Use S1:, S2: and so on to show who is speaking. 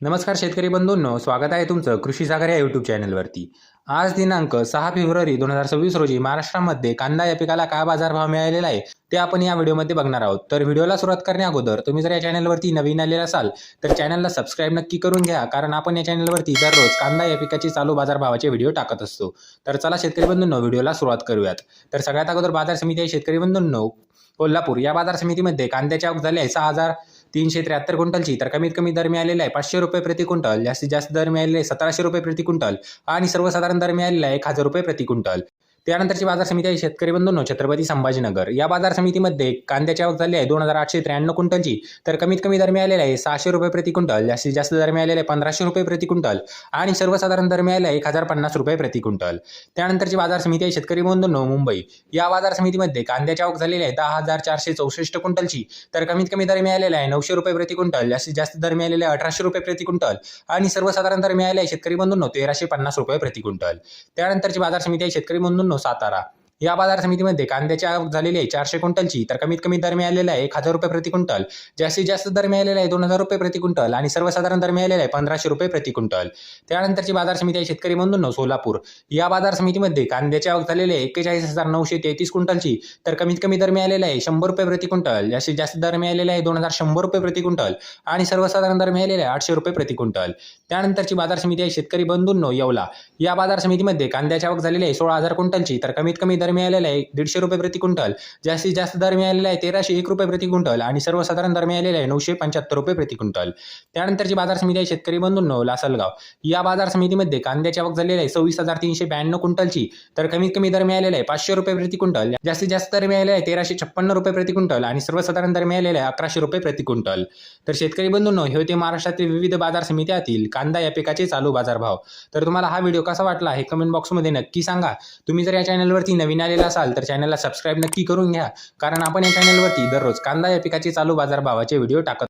S1: नमस्कार शेतकरी बंधूंनो स्वागत आहे तुमचं कृषी सागर या यूट्यूब चॅनलवरती आज दिनांक सहा फेब्रुवारी दोन हजार सव्वीस रोजी महाराष्ट्रामध्ये कांदा या पिकाला काय बाजारभाव मिळालेला आहे ते आपण या व्हिडिओमध्ये बघणार आहोत. तर व्हिडिओला सुरुवात करण्या अगोदर तुम्ही जर या चॅनलवरती नवीन आलेला असाल तर चॅनलला सबस्क्राईब नक्की करून घ्या कारण आपण या चॅनलवरती दररोज कांदा या पिकाची चालू बाजारभावाचे व्हिडिओ टाकत असतो. तर चला शेतकरी बंधूंनो व्हिडिओला सुरुवात करूयात. तर सगळ्यात अगोदर बाजार समिती आहे शेतकरी बंधूंनो कोल्हापूर. या बाजार समितीमध्ये कांद्याची आवक झाली आहे सहा हजार तीनशे त्र्याहत्तर क्विंटलची. तर कमीत कमी दर मिळालेला आहे पाचशे रुपये प्रति क्विंटल. जास्तीत जास्त दर मिळालेले आहे सतराशे रुपये प्रति क्विंटल. आणि सर्वसाधारण दर मिळालेला आहे एक हजार रुपये प्रति क्विंटल. त्यानंतरची बाजार समिती आहे शेतकरी बंधूंनो छत्रपती संभाजीनगर. या बाजार समितीमध्ये कांद्याची आवक झाली आहे दोन हजार आठशे त्र्याण्णव क्विंटलची. तर कमीत कमी दर मिळालेला आहे सहाशे रुपये प्रति क्विंटल जास्तीत जास्त दर मिळालेला आहे पंधराशे रुपये प्रति क्विंटल आणि सर्वसाधारण दर मिळालेला आहे एक हजार पन्नास रुपये प्रति क्विंटल. त्यानंतरची बाजार समिती आहे शेतकरी बंधूंनो मुंबई. या बाजार समितीमध्ये कांद्याची आवक झालेली आहे दहा हजार चारशे चौसष्ट क्विंटलची. तर कमीत कमी दर मिळालेला आहे नऊशे रुपये प्रति क्विंटल जास्तीत जास्त दर मिळालेला आहे अठराशे रुपये प्रति क्विंटल आणि सर्वसाधारण दर मिळाले आहे शेतकरी बंधूंनो तेराशे पन्नास रुपये प्रति क्विंटल. त्यानंतरची बाजार समिती आहे शेतकरी बंधूंनो सातारा. या बाजार समितीमध्ये कांद्याची आवक झालेली आहे चारशे क्विंटलची तर कमीत कमी दर मिळालेला आहे एक हजार रुपये प्रति क्विंटल. जास्तीत जास्त दर मिळालेला आहे दोन हजार रुपये प्रति क्विंटल आणि सर्वसाधारण दर मिळालेला आहे पंधराशे रुपये प्रति क्विंटल. त्यानंतरची बाजार समिती आहे शेतकरी बंधूंनो सोलापूर. या बाजार समितीमध्ये कांद्याची आवक झालेली आहे एक्केचाळीस हजार नऊशे तेहतीस क्विंटलची तर कमीत कमी दर मिळालेला आहे शंभर रुपये प्रति क्विंटल. जास्तीत जास्त दर मिळालेला आहे दोन हजार शंभर रुपये प्रति क्विंटल आणि सर्वसाधारण दर मिळालेला आहे आठशे रुपये प्रति क्विंटल. त्यानंतरची बाजार समिती आहे शेतकरी बंधूंनो येवला. या बाजार समितीमध्ये कांद्याची आवक झालेली आहे सोळा हजार क्विंटलची तर कमीत कमी दर मिळालेला आहे दीडशे रुपये प्रति क्विंटल. जास्तीत जास्त दर मिळालेला आहे तेराशे एक रुपये प्रति क्विंटल आणि सर्वसाधारण दर मिळालेला आहे नऊशे पंच्याहत्तर रुपये प्रति क्विंटल. त्यानंतरची बाजार समिती आहे शेतकरी बंधूंनो लासलगाव. या बाजार समितीमध्ये कांद्याची आवक झालेली आहे सव्वीस हजार तीनशे ब्याण्णव क्विंटलची. तर कमीत कमी दर मिळालेला आहे पाचशे रुपये प्रति क्विंटल. जास्तीत जास्त दर मिळालेला आहे तेराशे छप्पन्न रुपये प्रति क्विंटल आणि सर्वसाधारण दर मिळालेला आहे अकराशे रुपये प्रति क्विंटल. तर शेतकरी बंधूंनो हे होते महाराष्ट्रातील विविध बाजार समित्यातील कांदा या पिकाचे चालू बाजारभाव. तर तुम्हाला हा व्हिडिओ कसा वाटला हे कमेंट बॉक्समध्ये नक्की सांगा. तुम्ही जर या चॅनलवरती नवीन नवीन आलेला असाल तर चॅनलला सबस्क्राईब नक्की करून घ्या. कारण आपण या चॅनलवरती दररोज कांदा या पिकाचे चालू बाजारभावाचे व्हिडिओ टाकत